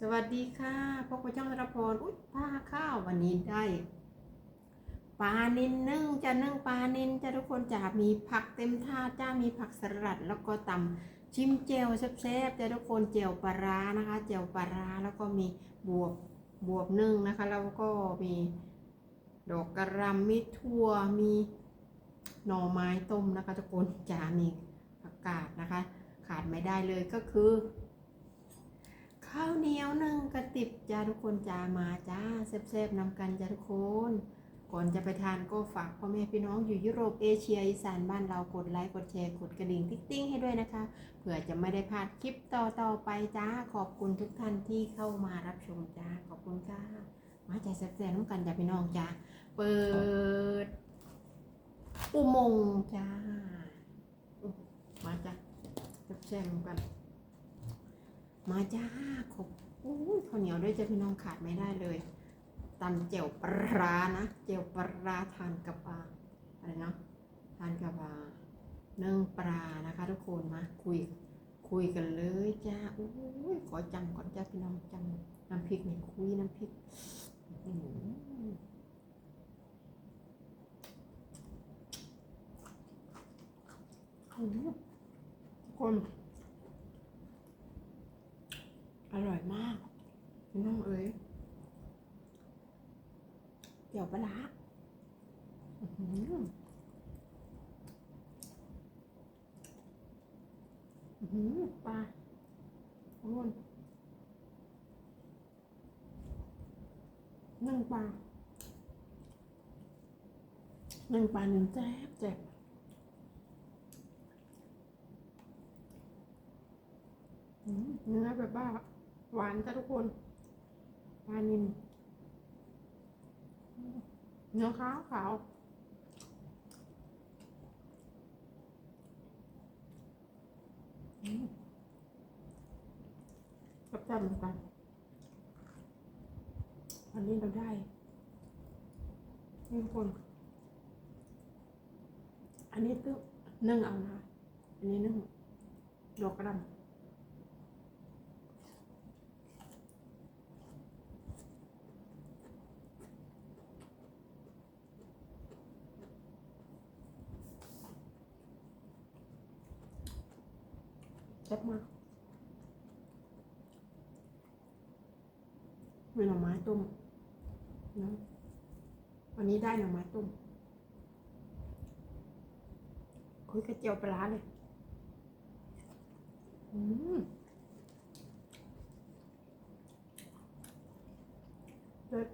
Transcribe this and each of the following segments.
สวัสดีค่ะพบกับช่องธนพรอุ้ยผ้าข้าววันนี้ได้ปลานินนึ่งจะนึ่งปลานินจะทุกคนจะมีผักเต็มถาจ้ามีผักสลัด แล้วก็ตำชิมเจลแซ่บๆจะทุกคนเจลปลาร้านะคะเจลปลาร้าแล้วก็มีบวบบวบนึ่งนะคะ แล้วก็มีดอกกระหลำมีถั่วมีหน่อไม้ต้มนะคะทุกคนจะมีผักกาดนะคะ ขาดไม่ได้เลยก็คือ ข้าวเหนียวหนึ่งกระติบจ้าทุกคนจ้ามาจ้าแซ่บๆนำกันจ้าทุกคน ก่อนจะไปทานก็ฝากพ่อแม่พี่น้องอยู่ยุโรปเอเชียอีสานบ้านเรากดไลค์กดแชร์กดกระดิ่งติ๊งให้ด้วยนะคะ เผื่อจะไม่ได้พลาดคลิปต่อๆไปจ้าขอบคุณทุกท่านที่เข้ามารับชมจ้าขอบคุณค่ะมาใจแซ่บๆน้ำกันจ้าพี่น้องจ้าเปิดอุโมงค์จ้ามาจ้าแซ่บๆน้ำกัน มาจ้าขบอู้ยข้าวเหนียวด้วยจ้ะพี่น้องขาดไม่ได้เลยตำเจียวปลานะเจียวปลาทานกับปลาอะไรเนาะทานกับปลาเนึ่งปลานะคะ ทุกคนมาคุยคุยกันเลยจ้าอู้ยขอจำก่อนจ้าพี่น้องจำน้ำพริกเนี่ยคุยน้ำพริกอื้อหืออื้อหือทุกคน อร่อยมากน้องเอ๋ยเกี่ยวปลาอือหืออือหือปลาโอ้ยนึ่งปลานึ่งปลาหนึ่งแจ๊บแจ๊บอื้อเนื้อแบบว่า หวานจ้ะทุกคนปลานินเนื้อขาวขาวอืมกับจำเหมือนกันวันนี้เราได้ทุกคน อันนี้ตึ้งนึ่งเอานะ อันนี้นึ่งดอกกระดำ แซ่บมากมีหน่อไม้ต้มนะวันนี้ได้หน่อไม้ต้มคุยกระเจียวปลาเลยอืมเด็ด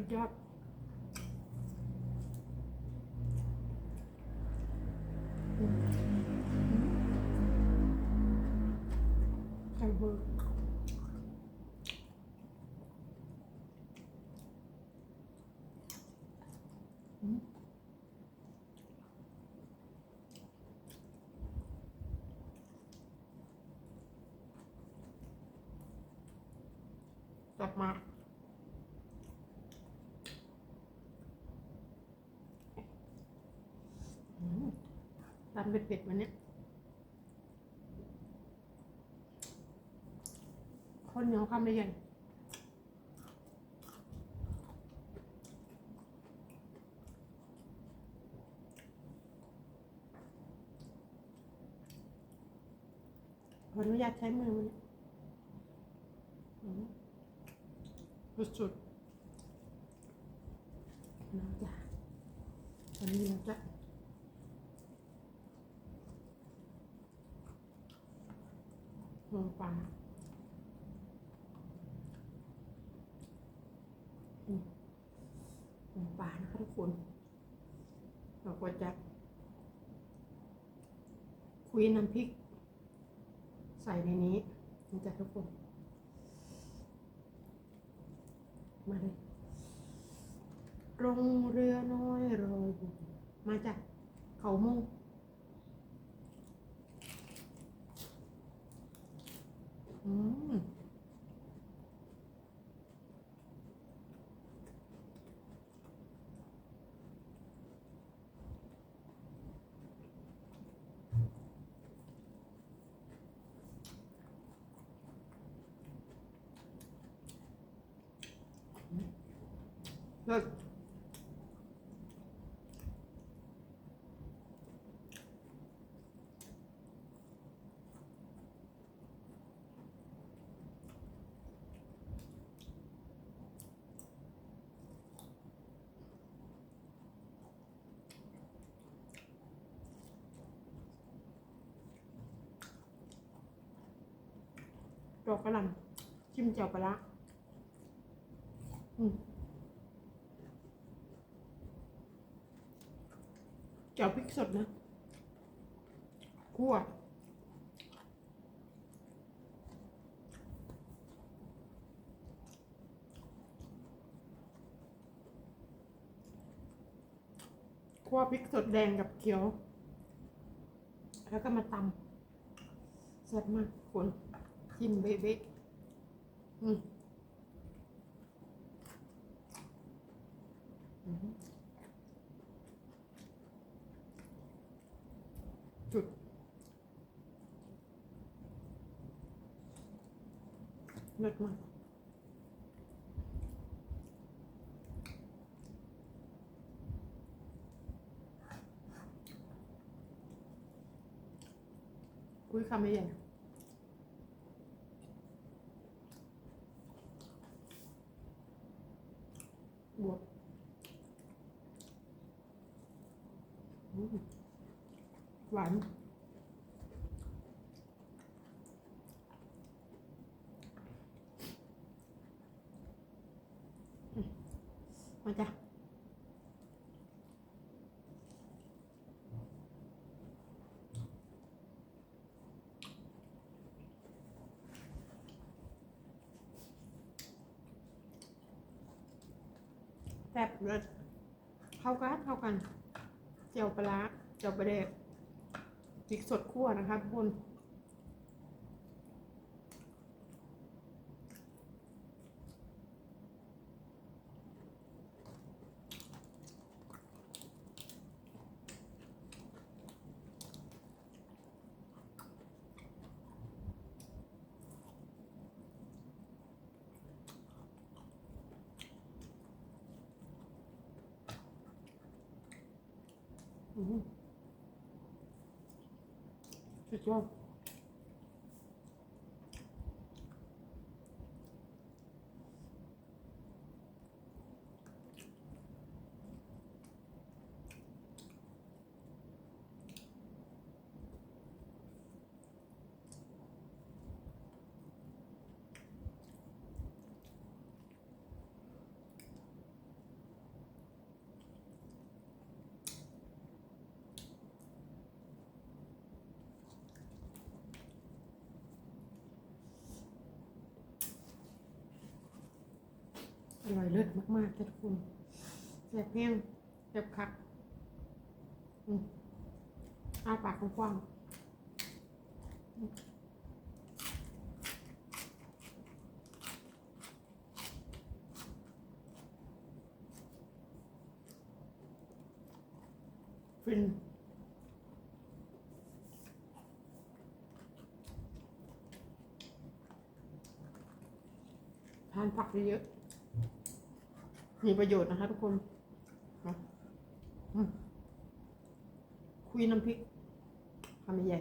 สุดยอดไข่เบอร์กลับมา อืมตำ เผ็ดๆวันนี้คนเหนียวคำละเอียดขออนุญาตใช้มือมันนี่ยอืมสุดๆน้ำจ้าวันนี้เราจะ ลงปลาอืมลงปลานะคะทุกคนเราก็จะคุยน้ำพริก ใส่ในนี้นะจ๊ะทุกคน มาเลยลงเรือน้อยรอยมาจากเขามุ่ง 嗯。那。 ดอกกระหล่ำจิ้มเจียวปลาร้าอืมเจียวพริกสดนะคั่วคั่วพริกสดแดงกับเขียว แล้วก็มาตำแซ่บมากคน จิ้มเบ๊ะๆอืมอืมจุด เลิศมากอุ้ยคำไม่ใหญ่ บวกอืม หวานมมาจ้ะแซ่บเลยเข้ากันเข้ากัน เจียวปลาร้าเจียวปลาแดกพริกสดคั่วนะคะทุกคน อืม อร่อยเลิศมากๆจ้ะทุกคนแซ่บแห้งแซ่บคักอืมอ้าปากกว้างฟินทานผักเยอะ มีประโยชน์นะคะทุกคนนะคุยน้ำพริกทำใหญ่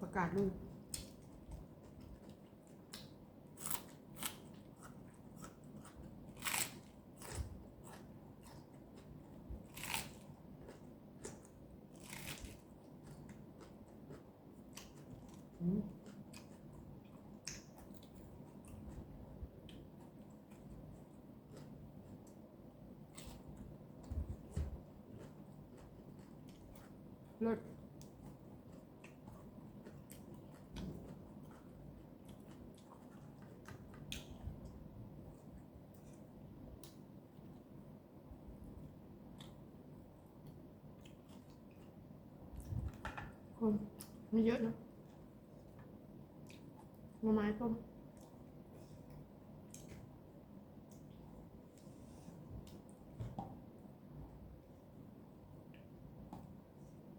ประกาศลูกอืม เลิศคนไม่เยอะนะหน่อไม้ต้ม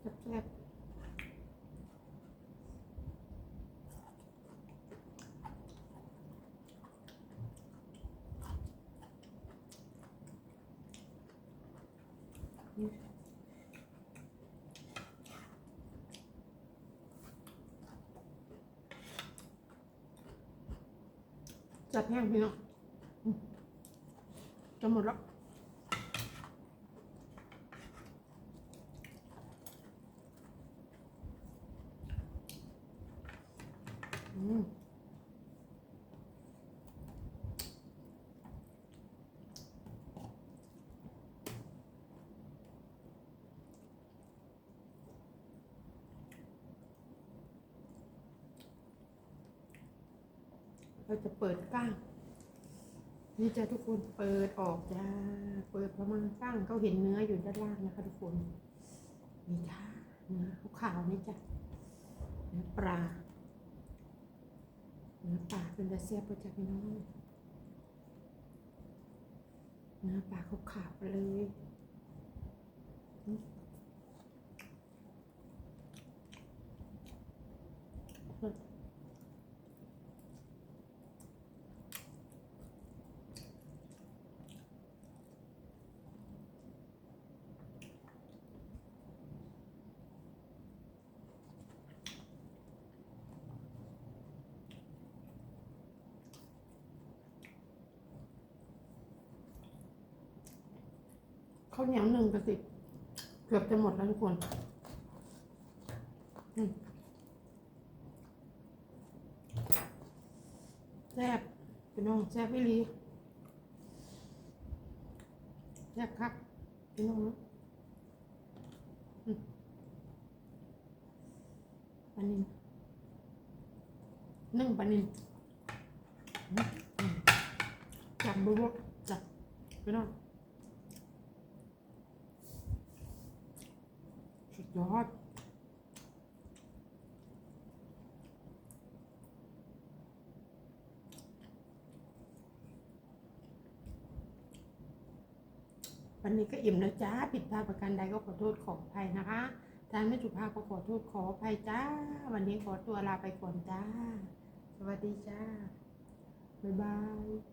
แซ่บๆ จัดแห้งพี่น้องอืมจะหมดแล้ว อืม เราจะเปิดก้างนี่จ้ะทุกคนเปิดออกจ้าเปิดประมาณก้างเขาเห็นเนื้ออยู่ด้านล่างนะคะทุกคนนี่จ้าเนื้อขาวๆนี่จ้ะเนื้อปลาเนื้อปลาเป็นตะเสียบประจักพี่น้องเนื้อปลาขาวๆเลยอืม ข้าวเหนียวหนึ่งกระติกเกือบจะหมดแล้วทุกคนแซ่บพี่น้องแซ่บไม่รีแซ่บคักพี่น้องนะอืมปานินนึ่งปานินอืมอืมจับบุบจับพี่น้อง สุด ยอดวันนี้ก็อิ่มแล้วจ้า ผิดพลาดประการใดก็ขอโทษขออภัยนะคะถ้าไม่สุภาพก็ขอโทษขออภัยจ้า วันนี้ขอตัวลาไปก่อนจ้า สวัสดีจ้า บ๊ายบาย